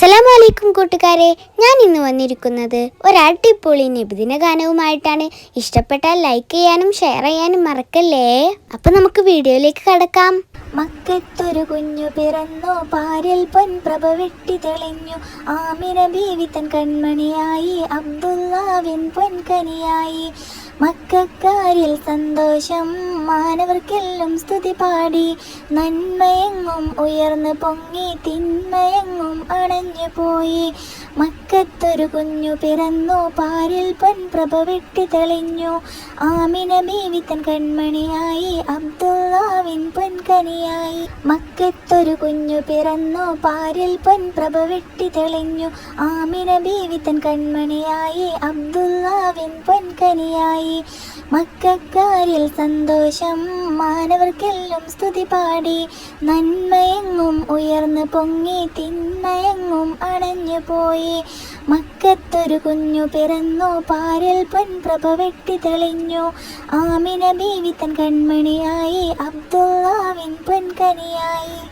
അസ്സലാമലൈക്കും കൂട്ടുകാരെ. ഞാൻ ഇന്ന് വന്നിരിക്കുന്നത് ഒരു അടിപൊളി നിബിദിന ഗാനവുമായിട്ടാണ്. ഇഷ്ടപ്പെട്ടാൽ ലൈക്ക് ചെയ്യാനും ഷെയർ ചെയ്യാനും മറക്കല്ലേ? അപ്പൊ നമുക്ക് വീഡിയോയിലേക്ക് കടക്കാം. മക്കത്തൊരു കുഞ്ഞു പിറന്നു പാരിൽ പൊൻപ്രഭ വെട്ടി തെളിഞ്ഞു. ആമിന ബീവി തൻ കൺമണിയായി അബ്ദുല്ലാവിൻ പൊൻകനിയായി. മക്കാരിൽ സന്തോഷം മാനവർക്കെല്ലാം സ്തുതി പാടി. നന്മയെങ്ങും ഉയർന്നു പൊങ്ങി തിന്മയെങ്ങും അണഞ്ഞു പോയി. മക്കത്തൊരു കുഞ്ഞു പിറന്നു പാരിൽ പൊൻപ്രഭ വെട്ടി തെളിഞ്ഞു. ആമിന ബീവിത്തൻ തൻ കൺമണിയായി അബ്ദുള്ളാവിൻ പൊൻകനിയായി മക്കത്തൊരു കുഞ്ഞു പിറന്നു പാരിൽ പൊൻപ്രഭ വെട്ടി തെളിഞ്ഞു. ആമിന ബീവിത്തൻ തൻ കൺമണിയായി അബ്ദുള്ളാവിൻ പൊൻകനിയായി മക്കാരിൽ സന്തോഷം മാനവർക്കെല്ലാം സ്തുതി പാടി. നന്മയെങ്ങും ഉയർന്നു പൊങ്ങി തിന്മയെങ്ങും അണഞ്ഞു പോയി. മക്കത്തൊരു കുഞ്ഞു പിറന്നു പാരിൽ പൊൻപ്രഭ വെട്ടി തെളിഞ്ഞു. ആമിന ബീവി തൻ കൺമണിയായി അബ്ദുള്ളാവിൻ പൊൻകനിയായി.